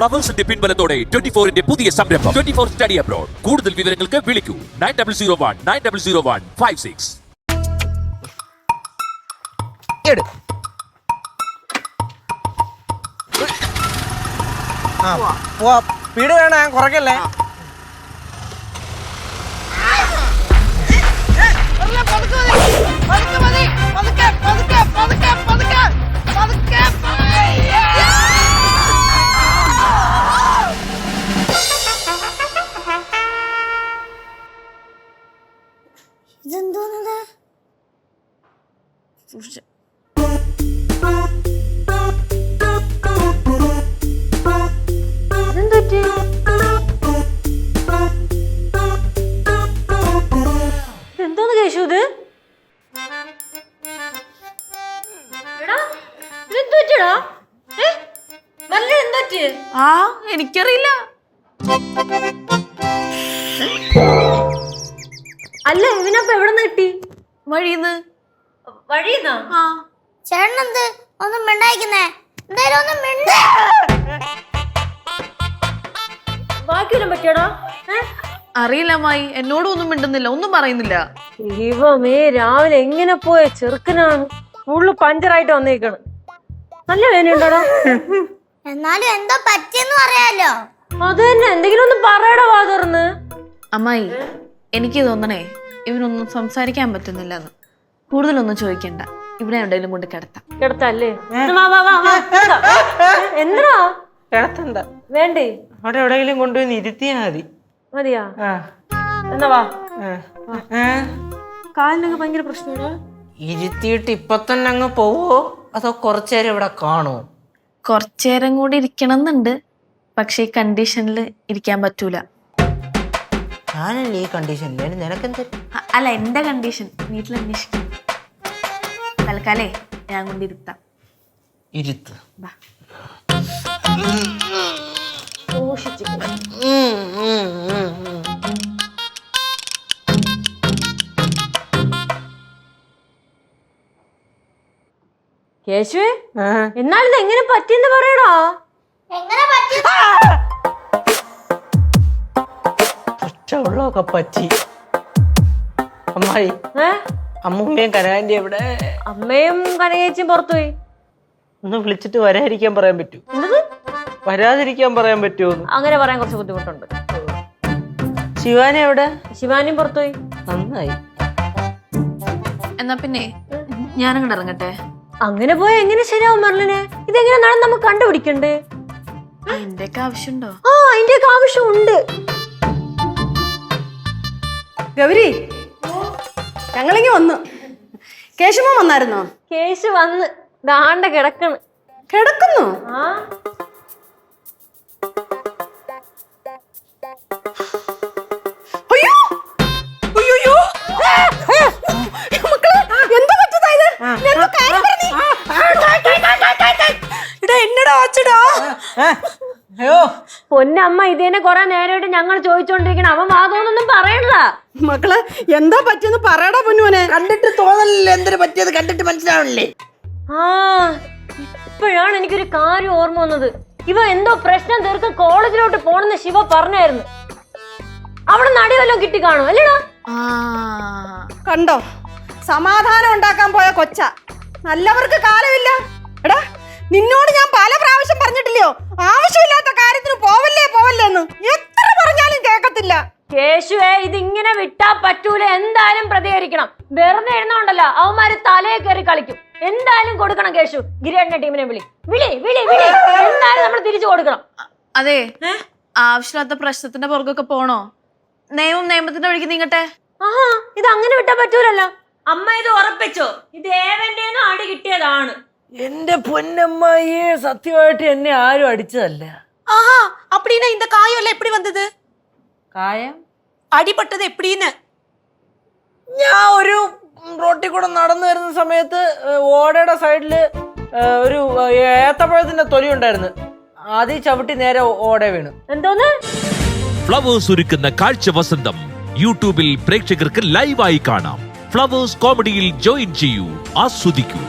ഫ്ലവേഴ്സിന്റെ പിൻബലത്തോടെ twenty ഫോറിന്റെ പുതിയ സംരംഭം ട്വന്റി ഫോർ സ്റ്റഡി അബ്രോഡ് കൂടുതൽ വിവരങ്ങൾക്ക് വിളിക്കൂ nine double zero one nine double zero one five six speed വേണേ കുറയ്ക്കല്ലേ പതുക്കെ പതുക്കെ പതുക്കെ പതുക്കെ പതുക്കെ എടാ, ഇതെന്ത് പറ്റിയെടാ? ഏ? വല്ല എന്ത് പറ്റി? ആ എനിക്കറിയില്ല. അല്ല ഇവനപ്പൊ എവിടെ നിന്ന് കിട്ടി? വഴിന്ന് വഴിന്ന് ആ. ചേട്ടനെന്ത്? ഒന്നും മിണ്ടായിക്കുന്നേ എന്തായാലും ഒന്നും മിണ്ട. ബാക്കിയൊന്നും പറ്റിയടാ? അറിയില്ല മായി എന്നോടും ഒന്നും മിണ്ടുന്നില്ല. ഒന്നും പറയുന്നില്ല. ദൈവമേ രാവിലെ എങ്ങനെ പോയ? ചെറുക്കനാണ്. ഫുള്ള് പഞ്ചറായിട്ട് വന്നേക്കാണ്. നല്ല വേനയുണ്ടോടാ എന്നാലും എന്തോ പറ്റിയെന്ന് പറയാലോ. അത് തന്നെ. എന്തെങ്കിലും ഒന്ന് പറയടാ വാ തുറന്ന് അമ്മായി എനിക്ക് തോന്നണേ ഇവനൊന്നും സംസാരിക്കാൻ പറ്റുന്നില്ലെന്ന്. കൂടുതലൊന്നും ചോദിക്കണ്ട. ഇവിടെ എവിടെയെങ്കിലും കൊണ്ട് കിടത്താം. കിടത്തല്ലേ? വാ വാ വാ വാ. കിടത്താം. എന്തിനാ? കിടത്തണ്ട. വേണ്ടേ? അവിടെ എവിടെയെങ്കിലും കൊണ്ടുപോയി ഇരുത്തിയാ മതി. മതിയാ? ആ. എന്നാ വാ. കാലിനൊക്കെ ഭയങ്കര പ്രശ്നമാണ്? ഇരുത്തിയിട്ട് ഇപ്പൊ തന്നെ അങ്ങ് പോവോ? അതോ കുറച്ചേരം ഇവിടെ കാണോ കുറച്ചേരം കൂടി ഇരിക്കണം എന്നുണ്ട് പക്ഷെ ഈ കണ്ടീഷനിൽ ഇരിക്കാൻ പറ്റൂല. ഞാനല്ലേ ഈ കണ്ടീഷനിൽ നിനക്കെന്ത്? അല്ല എന്റെ കണ്ടീഷൻ വീട്ടിൽ അന്വേഷിക്കും. തൽക്കാലേ ഞാൻ കൊണ്ട് ഇരുത്താം. ഇരുത്ത്. കേശുവേ. എന്നാലും ഇത് എങ്ങനെ പറ്റിയെന്ന് പറയണോ എങ്ങനെ പറ്റി? പച്ചവെള്ളമൊക്കെ പറ്റി അമ്മായി ഏ? അമ്മൂമ്മയും കനകാന്റെ എവിടെ അമ്മയും കനകേച്ചിയും പുറത്തുപോയി. ഒന്ന് വിളിച്ചിട്ട് വരാതിരിക്കാൻ പറയാൻ പറ്റൂ. എന്തത് വരാതിരിക്കാൻ പറയാൻ പറ്റുമോ? അങ്ങനെ പറയാൻ കുറച്ച് ബുദ്ധിമുട്ടുണ്ട്. ശിവാനി എവിടെ? ശിവാനിയും പുറത്തുപോയി. നന്നായി. എന്നാ പിന്നെ ഞാനങ്ങോട്ട് ഇറങ്ങട്ടെ? അങ്ങനെ പോയാ എങ്ങനെ ശരിയാവും മെർലിനെ? ഇതെങ്ങനെ നടന്ന് നമുക്ക് കണ്ടുപിടിക്കണ്ടേ? എന്റെയൊക്കെ ആവശ്യമുണ്ടോ? ആ അതിന്റെയൊക്കെ ആവശ്യമുണ്ട്. ഗൗരി. ഞങ്ങളിങ്ങി വന്നു. കേശവൻ വന്നായിരുന്നോ? കേശു വന്ന് ദാണ്ട കിടക്കണ്. കിടക്കുന്നു? ആ. അയ്യോ! അയ്യോ മക്കളെ എന്താ പറ്റുന്നതാ എന്നടാ അച്ചടാ പൊന്നമ്മ ഇതേനെ കൊറേ നേരമായിട്ട് ഞങ്ങൾ ചോദിച്ചോണ്ടിരിക്കണം. അവൻ വാദമൊന്നും പറയണ്ട. മക്കളെ എന്താ പറ്റിയെന്ന് പറയടാ പൊന്നുവനെ കണ്ടിട്ട് തോന്നലില്ല? എന്തൊരു പറ്റിയത്? കണ്ടിട്ട് മനസ്സിലാവണില്ലേ? ആ ഇപ്പോഴാണ് എനിക്കൊരു കാര്യം ഓർമ്മ വന്നത്. ഇവ എന്തോ പ്രശ്നം തീർക്കാൻ കോളേജിലോട്ട് പോണെന്ന് ശിവ പറഞ്ഞായിരുന്നു. അവിടെ നടി വല്ലതും കിട്ടി കാണും അല്ലേടാ? ആ കണ്ടോ? സമാധാനം ഉണ്ടാക്കാൻ പോയ കൊച്ച. നല്ലവർക്ക് കാലമില്ല. എടാ നിന്നോട് ഞാൻ പല പ്രാവശ്യം പറഞ്ഞിട്ടില്ലയോ? ആവശ്യമില്ലാത്ത കാര്യത്തിന് പോവല്ലേ പോവല്ലേ എന്ന്? എത്ര പറഞ്ഞാലും കേക്കത്തില്ല കേശുവേ ഇതിങ്ങനെ വിട്ടാ പറ്റൂല. എന്തായാലും പ്രതികരിക്കണം. വെറുതെ എഴുന്നോണ്ടല്ലോ അവന്മാര് തലയെ കയറി കളിക്കും. എന്തായാലും കൊടുക്കണം കേശു. ഗിരിയണ്ണ ടീമിനെ വിളി. വിളി വിളി വിളി. എന്തായാലും നമ്മൾ തിരിച്ചു കൊടുക്കണം. അതെ. ആവശ്യമില്ലാത്ത പ്രശ്നത്തിന്റെ പുറകൊക്കെ പോണോ? നിയമം നിയമത്തിന്റെ വഴിക്ക് നീങ്ങട്ടെ? ആഹാ ഇത് അങ്ങനെ വിട്ടാ പറ്റൂലല്ലോ. അമ്മ ഇത് ഉറപ്പിച്ചോ? ഇത് ഏവന്റെ ആടി കിട്ടിയതാണ്. എന്റെ പൊന്നമ്മായിയെ സത്യമായിട്ട് എന്നെ ആരും അടിച്ചതല്ല ஆஹா அப்படின்னா இந்த காயம் எல்லாம் எப்படி வந்தது കായം அடிபட்டது எப்படின்னு ഞാൻ ഒരു റോട്ടിൽ കൂടെ നടന്നു വരുന്ന സമയത്ത് ഏഹ്, ഓടയുടെ സൈഡില് ഏഹ്, ഒരു ഏഹ്, ഏത്തപ്പഴത്തിന്റെ തൊലി ഉണ്ടായിരുന്നു ആദ്യം ചവിട്ടി നേരെ ഓട വീണു എന്തോന്ന് ഫ്ലവേഴ്സ് ഒരുക്കുന്ന കാഴ്ച വസന്തം യൂട്യൂബിൽ പ്രേക്ഷകർക്ക് ലൈവായി കാണാം ഫ്ലവേഴ്സ് കോമഡിയിൽ ജോയിൻ ചെയ്യൂ ആസ്വദിക്കൂ